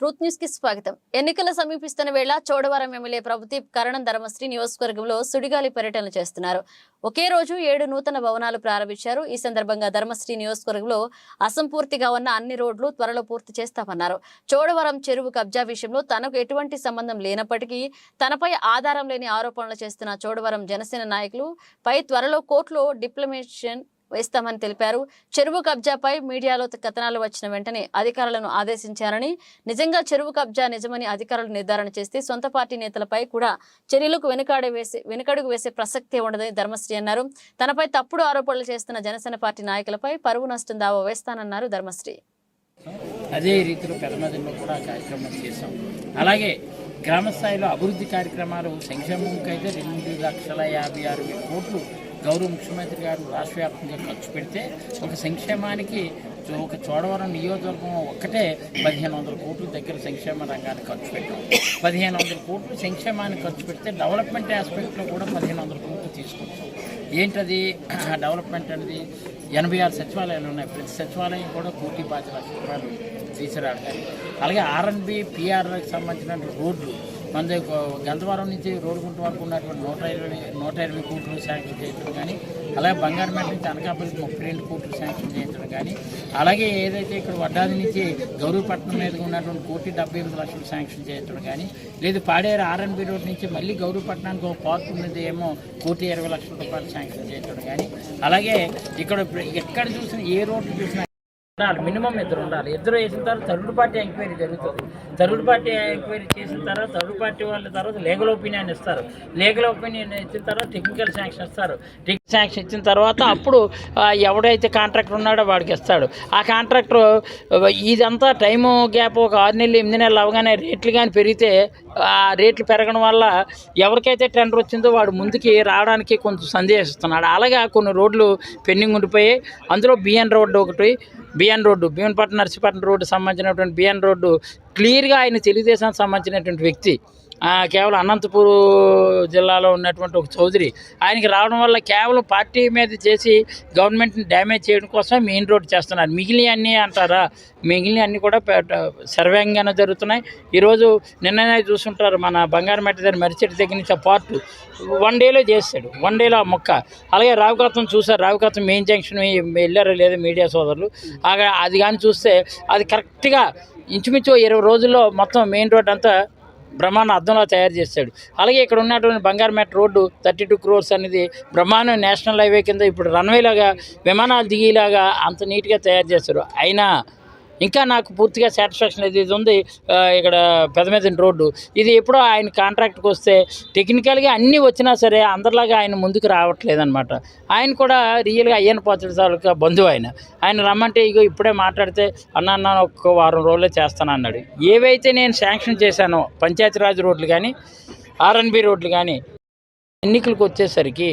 Truth న్యూస్కి స్వాగతం. ఎన్నికలు సమీపిస్తున్న వేళ చోడవరం ఎమ్మెల్యే ప్రభుదీప్ కరణం ధర్మశ్రీ నియోజకవర్గంలో సుడిగాలి పర్యటన చేస్తున్నారు. ఒకే రోజు ఏడు నూతన భవనాలు ప్రారంభించారు. ఈ సందర్భంగా ధర్మశ్రీ నియోజకవర్గంలో అసంపూర్తిగా ఉన్న అన్ని రోడ్లు త్వరలో పూర్తి చేస్తామన్నారు. చోడవరం చెరువు కబ్జా విషయంలో తనకు ఎటువంటి సంబంధం లేనప్పటికీ తనపై ఆధారం లేని ఆరోపణలు చేస్తున్న చోడవరం జనసేన నాయకులు పై త్వరలో కోర్టులో డిప్లొమేషన్ వేస్తామని తెలిపారు. చెరువు కబ్జాపై మీడియాలో కథనాలు వచ్చిన వెంటనే అధికారులను ఆదేశించారని నిజంగా చెరువు కబ్జా నిజమని అధికారులు నిర్ధారణ చేస్తే సొంత పార్టీ నేతలపై కూడా చర్యలకు వెనుకాడే వేసే వెనుకడుగు వేసే ప్రసక్తే ఉండదని ధర్మశ్రీ అన్నారు. తనపై తప్పుడు ఆరోపణలు చేస్తున్న జనసేన పార్టీ నాయకులపై పరువు నష్టం దావా వేస్తానన్నారు ధర్మశ్రీ. అదే రీతిలో పెదమదిలో కూడా కార్యక్రమం చేశాం. అలాగే గ్రామ స్థాయిలో అభివృద్ధి కార్యక్రమాలు సంక్షేమంకైతే రెండు లక్షల యాభై ఆరు వేల కోట్లు గౌరవ ముఖ్యమంత్రి గారు రాష్ట్ర వ్యాప్తంగా ఖర్చు పెడితే ఒక సంక్షేమానికి ఒక చోడవరం నియోజకవర్గం ఒక్కటే పదిహేను వందల కోట్ల దగ్గర సంక్షేమ రంగానికి ఖర్చు పెట్టాం. పదిహేను వందల కోట్లు సంక్షేమానికి ఖర్చు పెడితే డెవలప్మెంట్ ఆస్పెక్ట్లో కూడా పదిహేను వందల కోట్లు తీసుకొచ్చాం. ఏంటది? డెవలప్మెంట్ అనేది ఎనభై ఆరు సచివాలయాలు ఉన్నాయి. ప్రతి సచివాలయం కూడా కోటి పాతి లక్షల రూపాయలు తీసుకురావడం అలాగే ఆర్ఎన్బి పిఆర్కి సంబంధించిన రోడ్లు మన దగ్గర నుంచి రోడ్డుకుంట వరకు ఉన్నటువంటి నూట ఇరవై నూట ఇరవై కోట్లు శాంక్షన్ చేయటం కానీ అలాగే బంగారుమేట నుంచి అనకాపల్లికి ముప్పై రెండు కోట్లు శాంక్షన్ చేయించడం కానీ అలాగే ఏదైతే ఇక్కడ వడ్డాది నుంచి గౌరవపట్నం మీద ఉన్నటువంటి కోటి డెబ్బై ఎనిమిది లక్షలు శాంక్షన్ చేయించడం కానీ లేదు పాడేరు ఆర్ఎన్బి రోడ్ నుంచి మళ్ళీ గౌరవపట్నానికి ఒక పార్క్ ఉన్నది ఏమో కోటి ఇరవై లక్షల రూపాయలు శాంక్షన్ చేయించడం కానీ అలాగే ఇక్కడ ఎక్కడ చూసినా ఏ రోడ్లు చూసినా ఉండాలి. మినిమం ఇద్దరు ఉండాలి. ఇద్దరు వేసిన తర్వాత థర్డ్ పార్టీ ఎంక్వైరీ జరుగుతుంది. థర్డ్ పార్టీ ఎంక్వైరీ చేసిన తర్వాత థర్డ్ పార్టీ వాళ్ళ తర్వాత లీగల్ ఒపీనియన్ ఇస్తారు. లీగల్ ఒపీనియన్ ఇచ్చిన తర్వాత టెక్నికల్ శాంక్షన్ ఇస్తారు. టెక్నికల్ శాంక్షన్ ఇచ్చిన తర్వాత అప్పుడు ఎవడైతే కాంట్రాక్టర్ ఉన్నాడో వాడికి ఇస్తాడు. ఆ కాంట్రాక్టర్ ఇదంతా టైము గ్యాప్ ఒక ఆరు నెలలు ఎనిమిది నెలలు అవగానే రేట్లు కానీ పెరిగితే ఆ రేట్లు పెరగడం వల్ల ఎవరికైతే టెండర్ వచ్చిందో వాడు ముందుకి రావడానికి కొంచెం సందేహిస్తున్నాడు. అలాగా కొన్ని రోడ్లు పెండింగ్ ఉండిపోయాయి. అందులో బిఎన్ రోడ్డు ఒకటి BN road Bhimanpatnam Narsipatnam road సంబంధించినటువంటి బిఎన్ రోడ్డు క్లియర్గా ఆయన తెలుగుదేశానికి సంబంధించినటువంటి వ్యక్తి కేవలం అనంతపూర్ జిల్లాలో ఉన్నటువంటి ఒక చౌదరి ఆయనకి రావడం వల్ల కేవలం పార్టీ మీద చేసి గవర్నమెంట్ని డ్యామేజ్ చేయడం కోసం మెయిన్ రోడ్ చేస్తున్నారు. మిగిలిన అన్నీ అంటారా? మిగిలిన అన్నీ కూడా సర్వేంగానే జరుగుతున్నాయి. ఈరోజు నిన్ననే చూసుంటారు మన బంగారమెట్ట దగ్గర మరిచెట్టు దగ్గర నుంచి ఆ పార్టు వన్ డేలో చేస్తాడు. వన్ డేలో ఆ మొక్క. అలాగే రావుకాతం చూసారు. రావుకాతం మెయిన్ జంక్షన్ వెళ్ళారో లేదో మీడియా సోదరులు. అది కానీ చూస్తే అది కరెక్ట్గా ఇంచుమించు ఇరవై రోజుల్లో మొత్తం మెయిన్ రోడ్ అంతా బ్రహ్మాండ అద్దంలో తయారు చేస్తాడు. అలాగే ఇక్కడ ఉన్నటువంటి Bangarumet road thirty two crores అనేది బ్రహ్మాండ నేషనల్ హైవే కింద ఇప్పుడు రన్వే లాగా విమానాలు దిగేలాగా అంత నీట్గా తయారు చేస్తారు. అయినా ఇంకా నాకు పూర్తిగా సాటిస్ఫాక్షన్ ఇది ఇది ఉంది. ఇక్కడ పెదమెదిన రోడ్డు. ఇది ఎప్పుడో ఆయన కాంట్రాక్ట్కి వస్తే టెక్నికల్గా అన్నీ వచ్చినా సరే అందరిలాగా ఆయన ముందుకు రావట్లేదనమాట ఆయన కూడా రియల్గా అయ్యన పాత్రుడు తాలూకా బంధువు ఆయన. ఆయన రమ్మంటే ఇగో ఇప్పుడే మాట్లాడితే అన్న అన్న ఒక్క వారం రోజుల్లో చేస్తాను అన్నాడు. ఏవైతే నేను శాంక్షన్ చేశానో పంచాయతీరాజ్ రోడ్లు కానీ ఆర్ఎన్బి రోడ్లు కానీ ఎన్నికలకు వచ్చేసరికి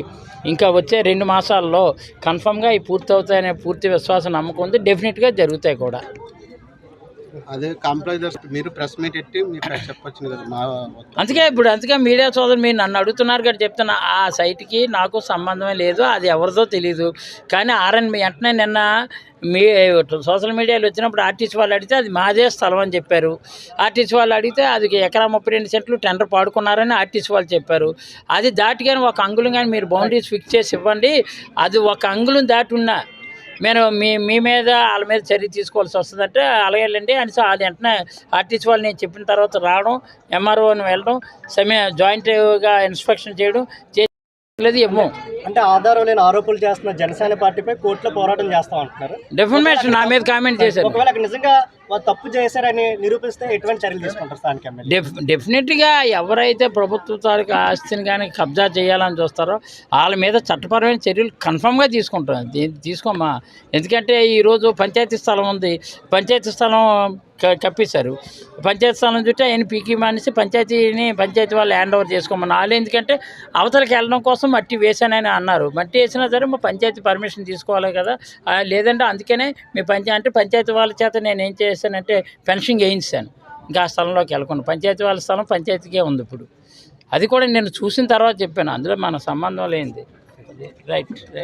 ఇంకా వచ్చే రెండు మాసాల్లో కన్ఫామ్గా ఈ పూర్తి అవుతాయనే పూర్తి విశ్వాసం నమ్మకం ఉంది. డెఫినెట్గా జరుగుతాయి కూడా. అదే కాంప్లైజర్స్ మీరు ప్రెస్ మీట్ ఎట్టి మీరు చెప్పొచ్చు కదా మా అందుకే ఇప్పుడు అందుకే మీడియా సోదరు మీరు నన్ను అడుగుతున్నారు కదా చెప్తున్నా ఆ సైట్కి నాకు సంబంధమే లేదు అది ఎవరిదో తెలియదు కానీ ఆర్ఎన్ వెంటనే నిన్న మీ సోషల్ మీడియాలో వచ్చినప్పుడు ఆర్టీసీ వాళ్ళు అడిగితే అది మాదే స్థలం అని చెప్పారు. ఆర్టీసీ వాళ్ళు అడిగితే అది ఎకరా ముప్పై రెండు సెంట్లు టెండర్ పాడుకున్నారని ఆర్టీసీ వాళ్ళు చెప్పారు. అది దాటి కానీ ఒక అంగుళం కానీ మీరు బౌండరీస్ ఫిక్స్ చేసి ఇవ్వండి. అది ఒక అంగుళం దాటి ఉన్నా మేము మీ మీ మీద వాళ్ళ మీద చర్య తీసుకోవాల్సి వస్తుందంటే అలాగేనండి అని సో అది వెంటనే ఆర్టీసీ వాళ్ళు నేను చెప్పిన తర్వాత రావడం ఎంఆర్ఓని వెళ్ళడం సమయ జాయింట్గా ఇన్స్పెక్షన్ చేయడం చేయలేదు ఇవ్వం అంటే ఆధారం లేని ఆరోపణలు చేస్తున్న జనసేన పార్టీపై కోర్టులో పోరాటం చేస్తాం అంటున్నారు డెఫర్మేషన్ నా మీద కామెంట్ చేశారు ఒకవేళ నిజంగా తప్పు చేశారని నిరూపిస్తే ఎటువంటి చర్యలు తీసుకుంటారు స్థానిక ఎమ్మెల్యే? డెఫినెట్గా ఎవరైతే ప్రభుత్వ తాలూకు ఆస్తిని కానీ కబ్జా చేయాలని చూస్తారో వాళ్ళ మీద చట్టపరమైన చర్యలు కన్ఫామ్గా తీసుకుంటాం తీసుకోమ్మా. ఎందుకంటే ఈరోజు పంచాయతీ స్థలం ఉంది. పంచాయతీ స్థలం కప్పేశారు. పంచాయతీ స్థలం చుట్టూ ఆయన పీకి మానేసి పంచాయతీని పంచాయతీ వాళ్ళు హ్యాండ్ ఓవర్ చేసుకోమని వాళ్ళు ఎందుకంటే అవతలకి వెళ్ళడం కోసం మట్టి వేసానని అన్నారు. మట్టి వేసినా సరే మా పంచాయతీ పర్మిషన్ తీసుకోవాలి కదా. లేదంటే అందుకనే మీ పంచాయతీ అంటే పంచాయతీ వాళ్ళ చేత నేను ఏం చేశానంటే పెన్షన్ వేయించాను. ఇంకా ఆ స్థలంలోకి వెళ్ళకుండా. పంచాయతీ వాళ్ళ స్థలం పంచాయతీకే ఉంది ఇప్పుడు. అది కూడా నేను చూసిన తర్వాత చెప్పాను. అందులో మన సంబంధం లేనిది. Right right